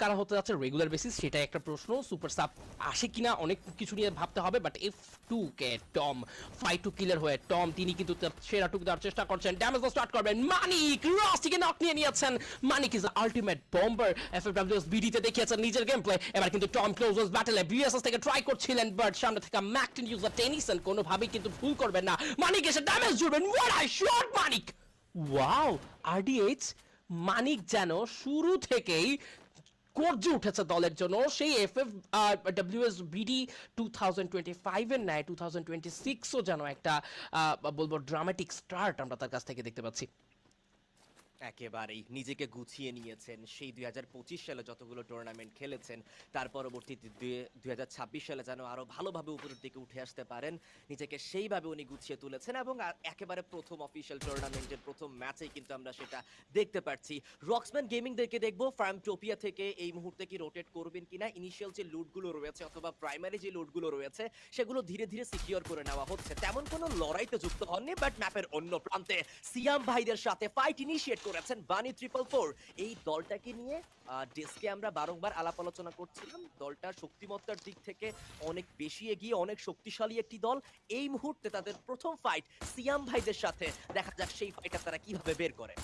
কারা হতে যাচ্ছে রেগুলার বেসিস সেটা একটা প্রশ্ন। সুপার সাব আসে কিনা, অনেক কিছু নিয়ে ভাবতে হবে but F two K Tom five two killer হয়ে টম তিনি কিন্তু তার সেরাটুকু দেওয়ার চেষ্টা করছেন। ড্যামেজ স্টার্ট করবেন। মানিক রাস্টিকে নক নিয়ে নিয়েছেন। Manik is ultimate bomber FFWS বিডিতে দেখিয়েছেন নিজের গেম প্লে এবার কিন্তু টম ক্লোজেস ব্যাটেলে বিএসএস থেকে ট্রাই করছিলেন বাট সামনে থেকে ম্যাকটিন ইউজার টেনিসন কোনোভাবেই কিন্তু ভুল করবেন না। মানিক এসে damage জুড়বেন। What I shot Manik! Wow RDH Manik যেন শুরু থেকেই গর্জে উঠেছে দলের জন্য। সেই F F WS BD two thousand twenty ফাইভের ন্যায় টু থাউজেন্ড টোয়েন্টি সিক্সও যেন একটা বলব ড্রামাটিক স্টার্ট আমরা তার কাছ থেকে দেখতে পাচ্ছি। একেবারেই নিজেকে গুছিয়ে নিয়েছেন। সেই দুই হাজার পঁচিশ সালে যতগুলো টুর্নামেন্ট খেলেছেন, তার পরবর্তীতে দুই সালে যেন আরও ভালোভাবে উপরের দিকে উঠে আসতে পারেন, নিজেকে সেইভাবে উনি গুছিয়ে তুলেছেন এবং একেবারে প্রথম অফিসিয়াল টুর্নামেন্টের প্রথম ম্যাচেই কিন্তু আমরা সেটা দেখতে পাচ্ছি। রক্সম্যান গেমিংদেরকে দেখব ফার্মটোপিয়া থেকে এই মুহূর্তে কি রোটেট করবেন কিনা ইনিশিয়াল যে লুটগুলো রয়েছে অথবা প্রাইমারি যে লুটগুলো রয়েছে, সেগুলো ধীরে ধীরে সিকিউর করে নেওয়া হচ্ছে। তেমন কোনো লড়াইতে যুক্ত হননি বাট ম্যাপের অন্য প্রান্তে সিয়াম ভাইদের সাথে ফাইট ইনিশিয়েট করেছেন বানি ট্রিপল ফোর এই দলটাকে নিয়ে ডেস্কে আমরা বারংবার আলাপ আলোচনা করছিলাম। দলটা শক্তিমত্তার দিক থেকে অনেক বেশি এগিয়ে, অনেক শক্তিশালী একটি দল। এই মুহূর্তে তাদের প্রথম ফাইট সিয়াম ভাইদের সাথে। দেখা যাক সেই ফাইটটা তারা কীভাবে বের করে।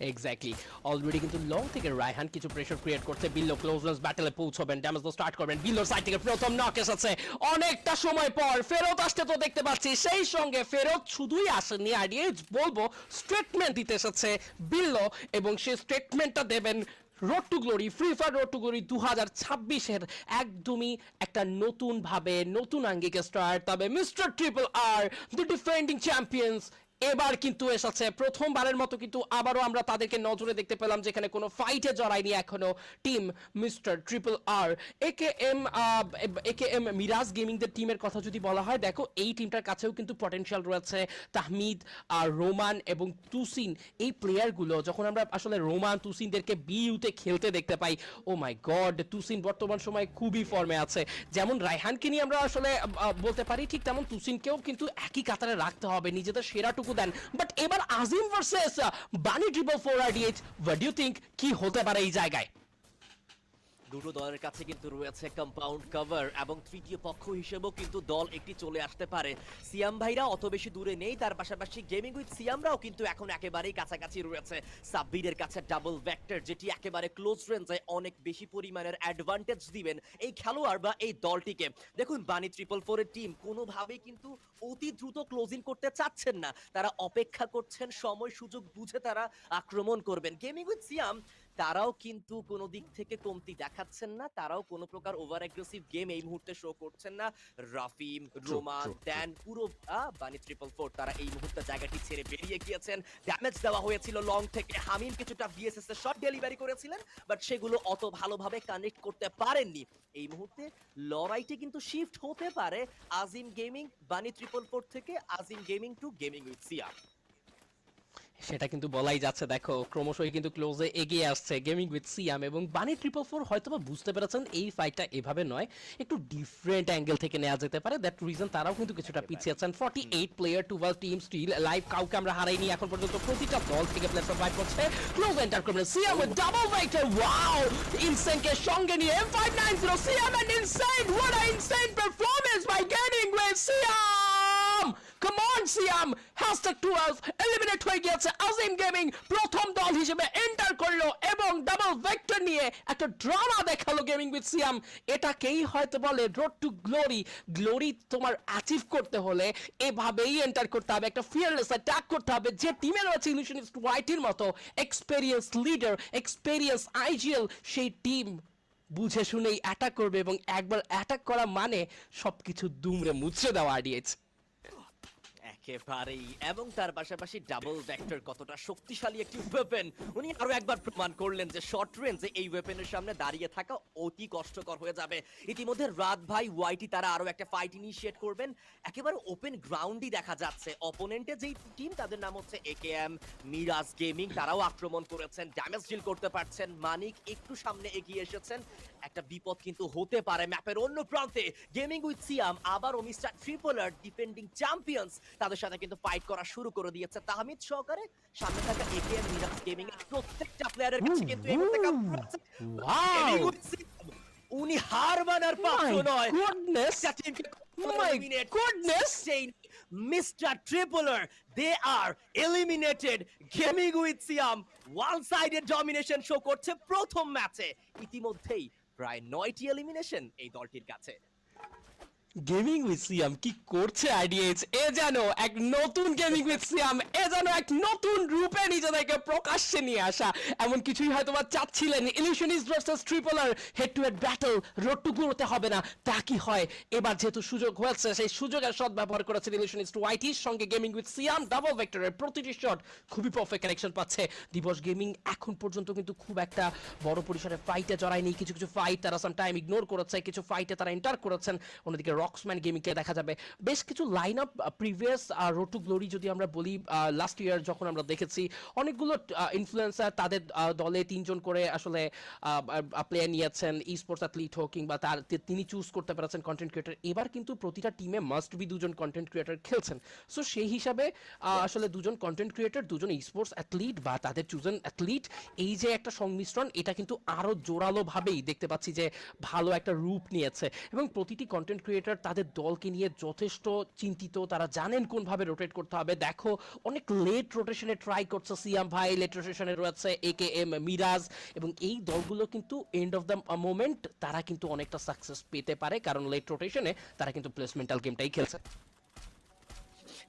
এক্স্যাক্টলি অলরেডি কিন্তু লং থেকে রায়হান কিছু প্রেশার ক্রিয়েট করছে। বিল্লো ক্লোজনেস ব্যাটেলে পৌঁছবেন। ড্যামেজ স্টার্ট করবেন। বিল্লোর সাইড থেকে প্রথম নক এসেছে। অনেকটা সময় পর ফেরত আসতে তো দেখতে পাচ্ছি। সেই সঙ্গে ফেরত শুধুই আসেননি আইডিএইচ বলব স্টেটমেন্ট দিতে এসেছে বিল্লো এবং সেই স্টেটমেন্টটা দেবেন road to glory free fire road to glory দু হাজার ছাব্বিশের একদমই একটা নতুন ভাবে নতুন আঙ্গিকে স্টার্ট তবে mister triple R the defending champions এবার কিন্তু এসেছে প্রথমবারের মতো কিন্তু আবারও আমরা তাদেরকে নজরে দেখতে পেলাম, যেখানে কোনো ফাইটে জড়ায়নি এখনও টিম মিস্টার ট্রিপল আর একে এম একে এম মিরাজ গেমিংদের টিমের কথা যদি বলা হয়, দেখো এই টিমটার কাছেও কিন্তু পটেনশিয়াল রয়েছে তাহমিদ আর রোমান এবং তুসিন। এই প্লেয়ারগুলো যখন আমরা আসলে রোমান, তুসিনদেরকে বিউতে খেলতে দেখতে পাই, ও মাই গড তুসিন বর্তমান সময়ে খুবই ফর্মে আছে। যেমন রায়হানকে নিয়ে আমরা আসলে বলতে পারি, ঠিক তেমন তুসিনকেও কিন্তু একই কাতারে রাখতে হবে, নিজেদের সেরাটুকু দেন বাট এবার Azim versus Bunny triple four R DH what you think কি হতে পারে এই জায়গায় দুটো দলের কাছে কিন্তু রয়েছে কম্পাউন্ড কভার এবং তৃতীয় পক্ষ হিসেবেও কিন্তু দল একটি চলে আসতে পারে। সিয়াম ভাইরা অত বেশি দূরে নেই, তার পাশাপাশি গেমিং উইথ সিয়ামরাও কিন্তু এখন একেবারেই কাছাকাছি রয়েছে। সাব্বিরের কাছে ডাবল ভেক্টর যেটি একেবারে ক্লোজ রেঞ্জে অনেক বেশি পরিমাণের অ্যাডভান্টেজ দিবেন এই খেলোয়াড় বা এই দলটিকে। দেখুন বানি ট্রিপল ফোরের টিম কোনোভাবেই কিন্তু অতি দ্রুত ক্লোজিং করতে চাচ্ছেন না। তারা অপেক্ষা করছেন, সময় সুযোগ বুঝে তারা আক্রমণ করবেন। গেমিং উইথ সিয়াম তারাও কিন্তু কোনো দিক থেকে কমতি দেখাচ্ছেন না তারাও কোনো প্রকার ওভার অ্যাগ্রেসিভ গেম এই মুহূর্তে শো করছেন না। রাফিম রোমান. ড্যান পুরো বানি ট্রিপল ফোর তারা এই মুহূর্তে জায়গাটি ছেড়ে বেরিয়ে গিয়েছেন। ড্যামেজ দেওয়া হয়েছিল লং থেকে। হামিম কিছুটা বিএসএস এর শট ডেলিভারি করেছিলেন বাট সেগুলো অত ভালোভাবে কানেক্ট করতে পারেননি। এই মুহূর্তে লড়াইটি কিন্তু শিফট হতে পারে। Azim gaming Bunny triple four থেকে Azim gaming to gaming with Siam সেটা কিন্তু বলাই যাচ্ছে। দেখো ক্রমশই কিন্তু ক্লোজে এগিয়ে আসছে গেমিং উইথ সিয়াম এবং বানি ট্রিপল ফোর হয়তো বা বুঝতে পেরেছেন এই ফাইটটা এভাবে নয় একটু ডিফারেন্ট অ্যাঙ্গেল থেকে নেওয়া যেতে পারে। দ্যাট রিজন তারাও কিন্তু কিছুটা পিছিয়ে আছেন। Forty eight player twelve team still live কাউকে আমরা হারাইনি এখন পর্যন্ত প্রতিটা দল থেকে প্লেয়ার সার্ভাইভ করছে। ক্লোজ এন্টার করবেন Siam with double vector wow ইনসেনকে সঙ্গে নিয়ে M590 Siam and Insane what a Insane performance by gaming with Siam come on Siam hashtag 12 eliminate হয়ে গিয়েছে আজিম গেমিং প্রথম দল হিসেবে এন্টার করল এবং ডাবল ভেক্টর নিয়ে একটা ড্রামা দেখাল গেমিং উইথ সিয়াম এটাকেই হয়তো বলে রোড টু গ্লোরি গ্লোরি তোমার অ্যাচিভ করতে হলে এভাবেই এন্টার করতে হবে। একটা ফিয়ারলেস অ্যাটাক করতে হবে। যে টিমে রয়েছে ইলিউশনিস্ট হোয়াইটের মতো। এক্সপেরিয়েন্স লিডার এক্সপেরিয়েন্স আইজিএল সেই টিম বুঝে শুনেই অ্যাটাক করবে এবং একবার অ্যাটাক করা মানে সবকিছু দুমড়ে মুছড়ে দেওয়া আডিয়েছে একেবারেই এবং তার পাশাপাশি ডাবল ভেক্টর কতটা শক্তিশালী একটি ওয়েপেন উনি আরও একবার প্রমাণ করলেন যে শর্ট রেঞ্জে এই ওয়েপেনের সামনে দাঁড়িয়ে থাকা অতি কষ্টকর হয়ে যাবে। ইতিমধ্যে রাত ভাই ওয়াইটি তারা আরও একটা ফাইট ইনিশিয়েট করবেন। একেবারে ওপেন গ্রাউন্ডই দেখা যাচ্ছে। অপোনেন্টে যেই টিম তাদের নাম হচ্ছে একেএম মিরাজ গেমিং তারাও আক্রমণ করেছেন ড্যামেজ ডিল করতে পারছেন। মানিক একটু সামনে এগিয়ে এসেছেন। একটা বিপদ কিন্তু হতে পারে ম্যাপের অন্য প্রান্তে। গেমিং উইথ সিয়াম আবারও মিস্টার ট্রিপলার ডিফেন্ডিং চ্যাম্পিয়ন্স তাদের সাথে কিন্তু ফাইট করা শুরু করে দিয়েছে। তাহমিদ সহকারে সামনে থাকা একেএম মিরাজ গেমিং এর প্রত্যেকটা প্লেয়ারের কাছে কিন্তু এই মুহূর্তে কাপ উনি হার মানার পাত্র নয়। টিমকে My eliminate goodness! saying Mr. Tripler, they are eliminated. Gaming with Siam, one-sided করছে প্রথম ম্যাচে ইতিমধ্যেই প্রায় নয়টি এলিমিনেশন এই দলটির কাছে। গেমিং উইথ সিয়াম কি করছে আইডিএস এ যেন এক নতুন গেমিং উইথ সিয়াম এ যেন এক নতুন রূপে নিজেদেরকে প্রকাশ্যে নিয়ে আসা। এমন কিছুই হয়তো বা চাচ্ছিলেন illusionist versus Triple R head to head battle road to গ্লোতে হবে না, তা কি হয়? এবার যেহেতু সুযোগ হয়েছে, সেই সুযোগের সদ্ব্যবহার করেছেন ইলিউশনিস্ট ওয়াইটির সঙ্গে গেমিং উইথ সিয়াম ডাবল ভেক্টরের প্রতিটি শট খুবই পারফেক্ট কানেকশন পাচ্ছে। দিবস গেমিং এখন পর্যন্ত কিন্তু খুব একটা বড় পরিসরে ফাইটে জড়ায়নি। কিছু কিছু ফাইট তারা সাম টাইম ইগনোর করেছে, কিছু ফাইটে তারা এন্টার করেছেন। অন্যদিকে রক্সম্যান গেমিংকে দেখা যাবে। বেশ কিছু line up previous road to glory যদি আমরা বলি লাস্ট ইয়ার যখন আমরা দেখেছি অনেকগুলো ইনফ্লুয়েন্সার তাদের দলে তিনজন করে আসলে প্লেয়ার নিয়েছেন ই স্পোর্টস অ্যাথলিট হোক কিংবা তার তিনি চুজ করতে পেরেছেন কন্টেন্ট ক্রিয়েটার এবার কিন্তু প্রতিটা টিমে মাস্ট বি দুজন কন্টেন্ট ক্রিয়েটার খেলছেন। সো সেই হিসাবে আসলে দুজন কন্টেন্ট ক্রিয়েটার দুজন ই স্পোর্টস অ্যাথলিট বা তাদের চুজন অ্যাথলিট এই যে একটা সংমিশ্রণ এটা কিন্তু আরও জোরালো ভাবেই দেখতে পাচ্ছি যে ভালো একটা রূপ নিয়েছে। এবং প্রতিটি কন্টেন্ট ক্রিয়েটার তাদের দলকে নিয়ে যথেষ্ট চিন্তিত। তারা জানেন কোনভাবে রোটেট করতে হবে। দেখো, অনেক লেট রোটেশনে ট্রাই করছে সিয়াম ভাই লেট রোটেশনে রয়েছে এ কে এম মিরাজ এবং এই দলগুলো কিন্তু এন্ড অফ দ্য মোমেন্ট তারা কিন্তু অনেকটা সাকসেস পেতে পারে, কারণ লেট রোটেশনে তারা কিন্তু প্লেসমেন্টাল গেমটাই খেলছে।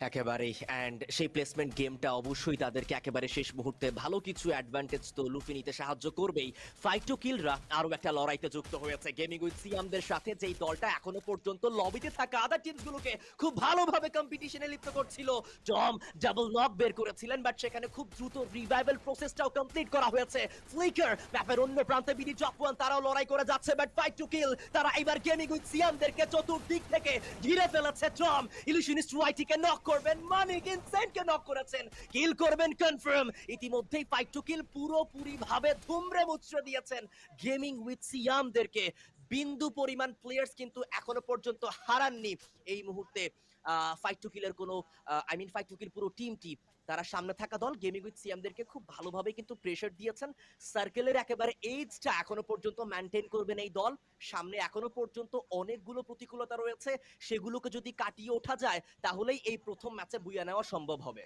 একেবারেই। অ্যান্ড সেই প্লেসমেন্ট গেমটা অবশ্যই তাদেরকে একেবারে শেষ মুহূর্তে ভালো কিছু অ্যাডভান্টেজ তো লুফে নিতে সাহায্য করবেই। ফাইট কিলরা আরও একটা লড়াইতে যুক্ত হয়েছে। গেমিং উইথ সিয়ামদের সাথে যেই দলটা এখনও পর্যন্ত লবিতে থাকা আদার টিমসগুলোকে খুব ভালোভাবে কম্পিটিশনে লিপ্ত করছিল। টম ডাবল নক বের করেছিলেন বাট সেখানে খুব দ্রুত রিভাইভাল প্রসেসটাও কমপ্লিট করা হয়েছে। ফ্লিকার ম্যাপের অন্য প্রান্তে বিডি জপওয়ান তারাও লড়াই করে যাচ্ছে বাট ফাইট টু কিল তারা এবার গেমিং উইথ সিয়ামদেরকে চতুর্দিক থেকে ঘিরে ফেলেছে। টম ইলিশনিস্ট ওয়াইটিকে নক করবেন মানিক ইনসেন্টকে নক করেছেন। কিল করবেন কনফার্ম ইতিমধ্যেই ফাইট টু কিল পুরোপুরি ভাবে ধুমরে মুচড়ে দিয়েছেন গেমিং উইথ সিয়ামদেরকে বিন্দু পরিমাণ প্লেয়ার্স কিন্তু এখনও পর্যন্ত হারাননি এই মুহূর্তে ফাইট টু কিলের কোনো I mean fight to kill পুরো টিমটি তারা সামনে থাকা দল গেমিং উইথ সিয়ামদেরকে খুব ভালোভাবে কিন্তু প্রেশার দিয়েছেন। সার্কেলের একেবারে এইজটা এখনও পর্যন্ত মেনটেন করবেন এই দল। সামনে এখনও পর্যন্ত অনেকগুলো প্রতিকূলতা রয়েছে। সেগুলোকে যদি কাটিয়ে ওঠা যায়, তাহলেই এই প্রথম ম্যাচে বুয়া নেওয়া সম্ভব হবে।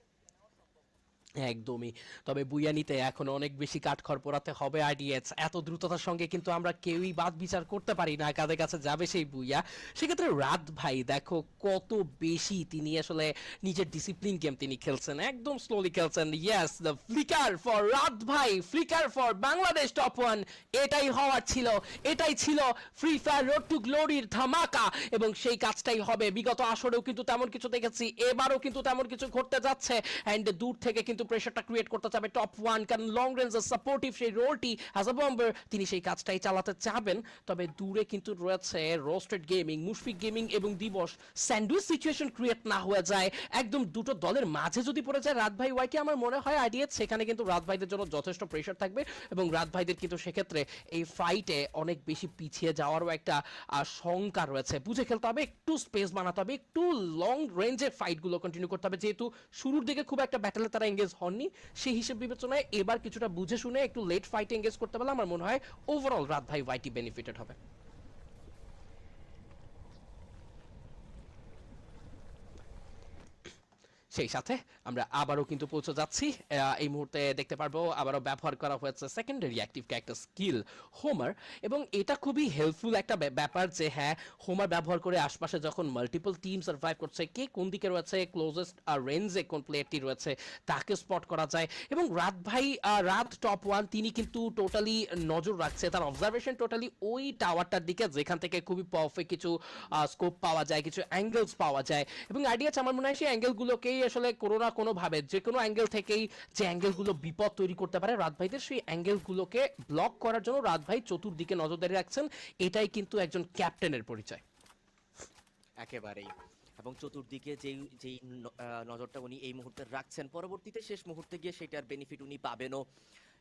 একদমই। তবে বুয়ানিতে এখন অনেক বেশি কাঠখড় পোড়াতে হবে আইডিএস। এত দ্রুততার সঙ্গে কিন্তু আমরা কেউই বাদ বিচার করতে পারি না, কাদের কাছে যাবে সেই বুইয়া। সেক্ষেত্রে রাত ভাই, দেখো কত বেশি তিনি আসলে নিজের ডিসিপ্লিন গেম তিনি খেলছেন, একদম স্লোলি খেলছেন। ইয়েস দ্য ফ্লিকার ফর রাত ভাই flicker for Bangladesh top one এটাই হওয়ার ছিল, এটাই ছিল ফ্রি ফায়ার রোড টু গ্লোরির ধামাকা। এবং সেই কাজটাই হবে। বিগত আসরেও কিন্তু তেমন কিছু দেখেছি, এবারও কিন্তু তেমন কিছু ঘটতে যাচ্ছে। অ্যান্ড দূর থেকে কিন্তু প্রেশারটা ক্রিয়েট করতে চাবে টপ ওয়ান কারণ লং রেঞ্জের সাপোর্টিভ সেই রোলটি অ্যাজ আ বম্বার তিনি সেই কাজটাই চালাতে চাবেন। তবে দূরে কিন্তু রয়েছে রোস্টেড গেমিং মুশফিক গেমিং এবং দিবস। স্যান্ডউইচ সিচুয়েশন ক্রিয়েট না হয়ে যায়। একদম দুটো দলের মাঝে যদি পড়ে যায়, রাত ভাই ওয়াইটি আমার মনে হয় আইডিয়া সেখানে কিন্তু রাত ভাইদের জন্য যথেষ্ট প্রেশার থাকবে এবং রাত ভাইদের কিন্তু সেক্ষেত্রে এই ফাইটে অনেক বেশি পিছিয়ে যাওয়ারও একটা শঙ্কা রয়েছে। বুঝে খেলতে হবে, একটু স্পেস বানাতে হবে, একটু লং রেঞ্জের ফাইটগুলো কন্টিনিউ করতে হবে। যেহেতু শুরুর দিকে খুব একটা ব্যাটেলে তারা এঙ্গেজ হননি। সেই হিসেব বিবেচনায় এবার কিছুটা বুঝে শুনে একটু লেট ফাইট এঙ্গেজ করতে পারলে আমার মনে হয় ওভারঅল রাত ভাই ওয়াইটি বেনিফিটেড হবে। সেই সাথে আমরা আবারও কিন্তু পৌঁছে যাচ্ছি। এই মুহূর্তে দেখতে পারব আবারও ব্যবহার করা হয়েছে secondary active character skill Homer এবং এটা খুবই হেল্পফুল একটা ব্যাপার যে হ্যাঁ হোমার ব্যবহার করে আশপাশে যখন মাল্টিপল টিম সার্ভাইভ করছে, কে কোন দিকে রয়েছে ক্লোজেস্ট রেঞ্জে কোন প্লেয়ারটি রয়েছে, তাকে স্পট করা যায়। এবং রাত ভাই রাত টপ ওয়ান তিনি কিন্তু টোটালি নজর রাখছে, তার অবজারভেশন টোটালি ওই টাওয়ারটার দিকে, যেখান থেকে খুবই পারফেক্ট কিছু স্কোপ পাওয়া যায়, কিছু অ্যাঙ্গেলস পাওয়া যায়। এবং আইডিয়া আমার মনে হয় সেই অ্যাঙ্গেলগুলোকেই আসলে কোনো না কোনো ভাবে যে কোনো অ্যাঙ্গেল থেকেই যে অ্যাঙ্গেলগুলো বিপদ তৈরি করতে পারে রাত ভাইদের সেই অ্যাঙ্গেলগুলোকে ব্লক করার জন্য রাত ভাই চতুর্দিকে নজরদারি রাখছেন। এটাই কিন্তু একজন ক্যাপ্টেনের পরিচয়। একেবারেই। এবং চতুর্দিকে যেই যেই নজরটা উনি এই মুহূর্তে রাখছেন, পরবর্তীতে শেষ মুহূর্তে গিয়ে সেটার বেনিফিট উনি পাবেনও।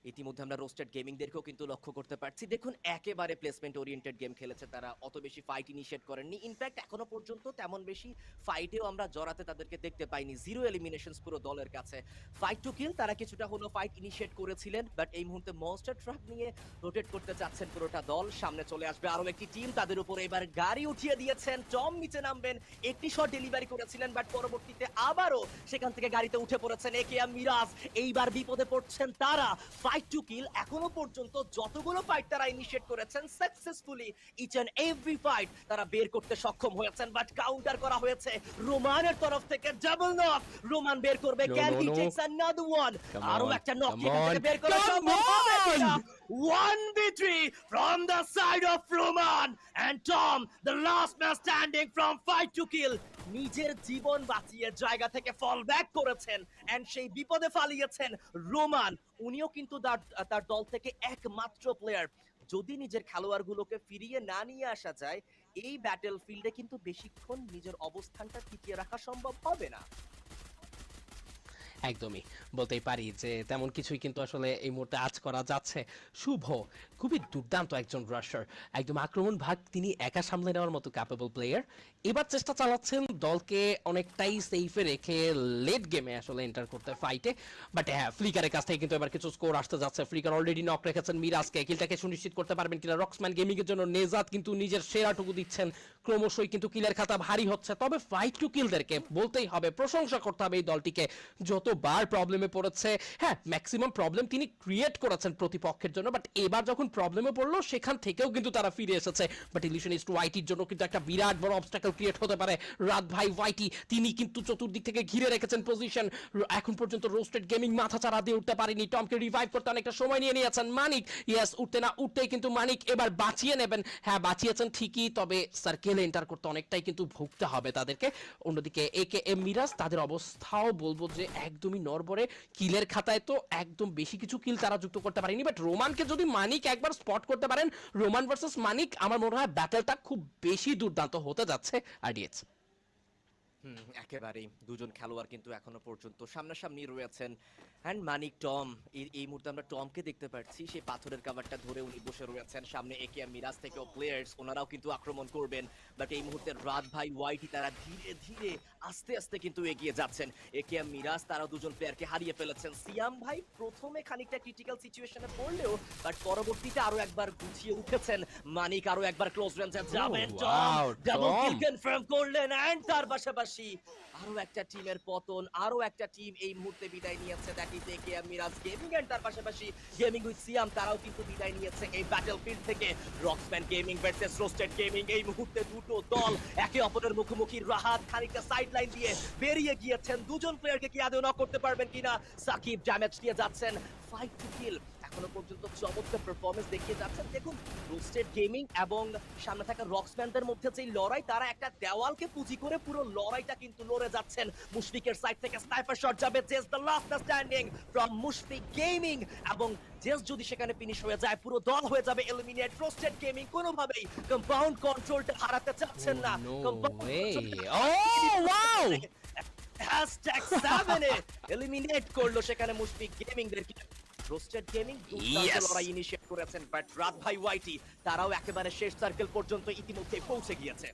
ইতিমধ্যে আমরা রোস্টেড গেমিংদেরকেও কিন্তু লক্ষ্য করতে পারছি। দেখুন, একেবারে প্লেসমেন্ট ওরিয়েন্টেড গেম খেলেছে তারা। অত বেশি ফাইট ইনিশিয়েট করেননি। ইনফ্যাক্ট এখনও পর্যন্ত তেমন বেশি ফাইটেও আমরা জড়াতে তাদেরকে দেখতে পাইনি। জিরো এলিমিনেশনস পুরো দলের কাছে। ফাইট টু কিল তারা কিছুটা হলো ফাইট ইনিশিয়েট করেছিলেন বাট এই মুহূর্তে মনস্টার ট্রাক নিয়ে রোটেট করতে চাচ্ছেন পুরোটা দল। সামনে চলে আসবে আরও একটি টিম তাদের উপর এবার গাড়ি উঠিয়ে দিয়েছেন। টম নিচে নামবেন। একটি শট ডেলিভারি করেছিলেন বাট পরবর্তীতে আবারও সেখান থেকে গাড়িতে উঠে পড়েছেন এ একে মিরাজ এইবার বিপদে পড়ছেন তারা। ফাইট টু কিল এখনও পর্যন্ত যতগুলো ফাইট তারা ইনিশিয়েট করেছেন successfully each and every fight তারা বের করতে সক্ষম হয়েছেন। বাট কাউন্টার করা হয়েছে রোমানের তরফ থেকে ডাবল নক রোমান বের করবে। Can he takes another one আরও একটা নক থেকে বের করা সম্ভব হবে! কিনা? 1v3 from the side of Roman and Tom the last man standing from fight to kill নিজের জীবন বাঁচিয়ে জায়গা থেকে ফল ব্যাক করেছেন এন্ড সেই বিপদে ফালিয়েছেন রোমান। উনিও কিন্তু তার তার দল থেকে একমাত্র প্লেয়ার যদি নিজের খেলোয়াড়গুলোকে ফিরিয়ে না নিয়ে আসা যায়, এই ব্যাটেল ফিল্ডে কিন্তু বেশিক্ষণ নিজের অবস্থানটা টিকিয়ে রাখা সম্ভব হবে না। একদমই। বলতেই পারি যে তেমন কিছুই কিন্তু আসলে এই মুহূর্তে আজ করা যাচ্ছে। শুভ, খুবই দুর্দান্ত একজন রাশার একদম আক্রমণ ভাগ তিনি একা সামলে নেওয়ার মতো ক্যাপেবল প্লেয়ার এবার চেষ্টা চালাচ্ছেন দলকে অনেকটাই সেফে রেখে লেট গেমে আসলে এন্টার করতে ফাইটে বাট হ্যাঁ ফ্লিকারের কাছ থেকে কিন্তু এবার কিছু স্কোর আসতে যাচ্ছে। ফ্লিকার অলরেডি নক রেখেছেন মিরাজকে কিলটাকে সুনিশ্চিত করতে পারবেন কিনা? রক্সম্যান গেমিং এর জন্য নেজাত কিন্তু নিজের সেরাটুকু দিচ্ছেন। ক্রমশই কিন্তু কিলের খাতা ভারী হচ্ছে। তবে ফাইট টু কিলদেরকে বলতেই হবে, প্রশংসা করতে হবে এই দলটিকে। যতবার প্রবলেমে পড়েছে হ্যাঁ ম্যাক্সিমাম প্রবলেম তিনি ক্রিয়েট করেছেন প্রতিপক্ষের জন্য। বাট এবার যখন প্রবলেমে পড়ল, সেখান থেকেও কিন্তু তারা ফিরে এসেছে। বাট ইলিশন ইস্ট ওয়াইটির জন্য কিন্তু একটা বিরাট বড় অবস্টাকেল ক্রিয়েট হতে পারে। রাত ভাই ওয়াইটি তিনি কিন্তু চতুর্দিক থেকে ঘিরে রেখেছেন পজিশন এখন পর্যন্ত রোস্টেড গেমিং মাথা চারা দিয়ে উঠতে পারেনি। টমকে রিভাইভ করতে অনেকটা সময় নিয়ে নিয়েছেন মানিক। ইয়েস উঠতে না উঠতেই কিন্তু মানিক এবার বাঁচিয়ে নেবেন। হ্যাঁ বাঁচিয়েছেন ঠিকই, তবে সার্কেলে এন্টার করতে অনেকটাই কিন্তু ভুগতে হবে তাদেরকে। অন্যদিকে এ কে এম মিরাজ তাদের অবস্থাও বলব যে একদমই নরবরে কিলের খাতায় তো একদম বেশি কিছু কিল তারা যুক্ত করতে পারেনি বাট রোমানকে যদি মানিক একবার স্পট করতে পারেন রোমান ভার্সেস মানিক, আমার মনে হয় ব্যাটেলটা খুব বেশি দুর্দান্ত হতে যাচ্ছে। ideas. হুম, একেবারেই। দুজন খেলোয়াড় কিন্তু এখনও পর্যন্ত সামনাসামনি রয়েছেন। অ্যান্ড মানিক টম এই মুহূর্তে আমরা টমকে দেখতে পাচ্ছি। সেই পাথরের কাভারটা ধরে উনি বসে রয়েছেন। সামনে একে মিরাজ থেকেও প্লেয়ার্স ওনারাও কিন্তু আক্রমণ করবেন। বাট এই মুহূর্তে রাত ভাই ওয়াইটি তারা ধীরে ধীরে আস্তে আস্তে কিন্তু এগিয়ে যাচ্ছেন। একে মিরাজ তারা দুজন প্লেয়ারকে হারিয়ে ফেলেছেন। সিয়াম ভাই প্রথমে খানিকটা ক্রিটিক্যাল সিচুয়েশনে পড়লেও বাট পরবর্তীতে আরও একবার গুছিয়ে উঠেছেন। মানিক আরও একবার ক্লোজ রেঞ্জে যাবেন wow, ডাবল কিল কনফার্ম করলেন। এন্ড তার পাশাপাশি আরও একটা টিমের পতন, আরও একটা টিম এই মুহূর্তে বিদায় নিয়েছে। দ্যাট ইজ একে মিরাজ গেমিং এন্ড তার পাশাপাশি গেমিং উইথ সিয়াম তারাও কিন্তু বিদায় নিয়েছে এই ব্যাটল ফিল্ড থেকে। Roxman gaming versus roasted gaming এই মুহূর্তে দুটো দল একে অপরের মুখোমুখি রাহাত খানিকটা সাইড লাইন দিয়ে বেরিয়ে গিয়েছেন। দুজন প্লেয়ারকে কি আদৌ নক করতে পারবেন কিনা? সাকিব ড্যামেজ নিয়ে যাচ্ছেন ফাইট টু কিল এখনও পর্যন্ত চমৎকার পারফরমেন্স দেখিয়ে যাচ্ছেন। দেখুন রোস্টেড গেমিং এবং সামনে থাকা রক্সম্যানদের মধ্যে যে লড়াই তারা একটা দেওয়ালকে পুঁজি করে পুরো লড়াইটা কিন্তু লড়ে যাচ্ছেন। মুশফিকের সাইড থেকে স্নাইপার শট যাবে Jess the last standing from Mushfiq gaming এবং জেস যদি সেখানে ফিনিশ হয়ে যায় পুরো দল হয়ে যাবে এলিমিনেট রোস্টেড গেমিং কোনোভাবেই কম্পাউন্ড কন্ট্রোলটা হারাতে চাচ্ছেন না। হ্যাশট্যাগ সেভেনে এলিমিনেট করল সেখানে মুশফিক গেমিং দেরকে রোস্টেড গেমিং! লড়াই ইনিশিয়েট করেছেন বাট রাত ভাই ওয়াইটি তারাও একেবারে শেষ সার্কেল পর্যন্ত ইতিমধ্যে পৌঁছে গিয়েছে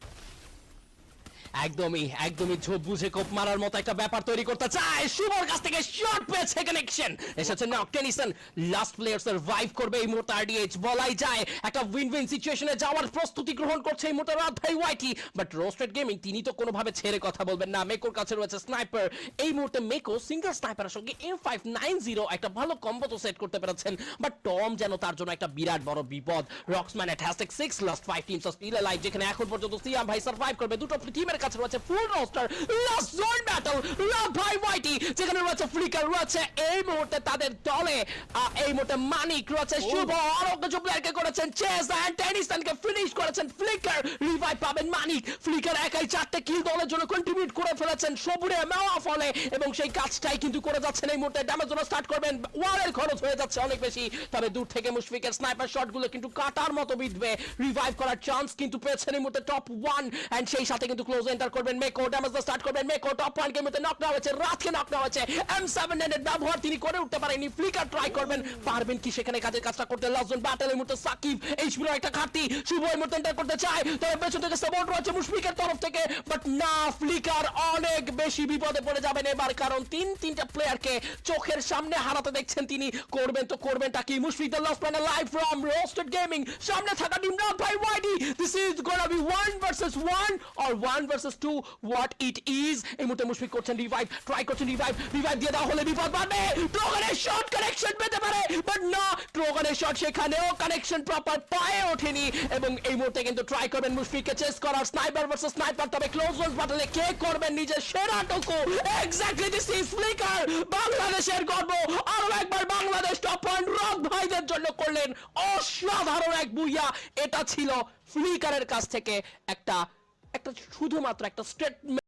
একদমই একদমই ঝোপ বুঝে কোপ মারার মতো একটা ব্যাপার তৈরি করতে চায়। শুভর কাছ থেকে শর্ট পেয়েছে কানেকশন এসেছে knock Tennyson last player survive করবে এই মুহূর্তে আরডিএইচ বলাই যায়, একটা উইন উইন সিচুয়েশনে যাওয়ার প্রস্তুতি গ্রহণ করছে এই মুহূর্তে রাত ভাই ওয়াইটি বাট রোস্টেড গেমিং তিনি তো কোনোভাবে ছেড়ে কথা বলবেন না। মেকোর কাছে রয়েছে স্নাইপার এই মুহূর্তে মেকো সিঙ্গেল স্নাইপারের সঙ্গে এম ফাইভ নাইন জিরো একটা ভালো কম্বো তো সেট করতে পেরেছেন। বাট টম যেন তার জন্য একটা বিরাট বড় বিপদ। Roxman at hashtag six last five teams of still live যেখানে এখন পর্যন্ত সিয়াম ভাই সার্ভাইভ করবে। দুটো টিমের কাছে রয়েছে full roster last zone battle love ভাই ওয়াইটি যেখানে রয়েছে ফ্লিকার রয়েছে এই মুহূর্তে তাদের দলে এই মুহূর্তে মানিক রয়েছে শুভ আরোগ্য প্লেয়ারকে করেছেন চেস অ্যান্ড টেনিসনকে ফিনিশ করেছেন ফ্লিকার রিভাইভ পাবেন মানিক ফ্লিকার একাই চারটে কিল দলের জন্য কন্ট্রিবিউট করে ফেলেছেন সবুরে মেওয়া ফলে এবং সেই কাজটাই কিন্তু করে যাচ্ছেন এই মুহূর্তে ড্যামেজ জন্য স্টার্ট করবেন ওয়ারের খরচ হয়ে যাচ্ছে অনেক বেশি তবে দূর থেকে মুশফিকের স্নাইপার শটগুলো কিন্তু কাটার মতো বিধবে রিভাইভ করার চান্স কিন্তু পেয়েছেন এই মুহূর্তে টপ ওয়ান এন্ড সেই সাথে কিন্তু ক্লোজ এন্টার করবেন মেকো স্টার্ট করবেন মেকো টপ পয়েন্ট নক রাতকে নক এম সেভেন এর ব্যবহার তিনি করে উঠতে পারেননি ফ্লিকার ট্রাই করবেন। পারবেন কি সেখানে কাজের কাজটা করতে? ব্যাটেলের মধ্যে সাকিব এইচপির একটা ঘাটতি, শুভ এই মুহূর্তে এন্টার করতে চায়, তবে পেছন থেকে সাপোর্ট রয়েছে মুশফিকের তরফ থেকে বাট না ফ্লিকার অনেক বেশি বিপদে পড়ে যাবেন এবার, কারণ তিন, তিনটা প্লেয়ারকে চোখের সামনে হারাতে দেখছেন তিনি, করবেন তো করবেনটা কি? Mushfiq the panel live from roasted gaming সামনে থাকা নিমরাত ভাই YD this is gonna be one versus one or one versus two what it is এই মুহূর্তে মুশফিক করছেন রিভাইভ ট্রাই করছেন রিভাইভ রিভাইভ দিয়ে দেওয়া হলে বিপদ বাড়বে। ট্রোগানের শট কানেকশন পেতে পারে বাট না ট্রোগানের শট সেখানেও কানেকশন প্রপার পায়ে ওঠেনি। এবং এই মুহূর্তে কিন্তু ট্রাই করবেন মুশফিককে চেস করার স্নাইপার ভার্সেস স্নাইপার তবে ক্লোজ রেঞ্জ ব্যাটলে কে করবেন নিজের সেরাটুকু এক্স্যাক্টলি দিস ইজ ফ্লিকার বাংলাদেশের গর্ব। আরও একবার বাংলাদেশ টপ পয়েন্ট রক ভাইদের জন্য করলেন অসাধারণ এক বুইয়া। এটা ছিল ফ্লিকারের কাছ থেকে একটা একটা শুধুমাত্র একটা স্টেটমেন্ট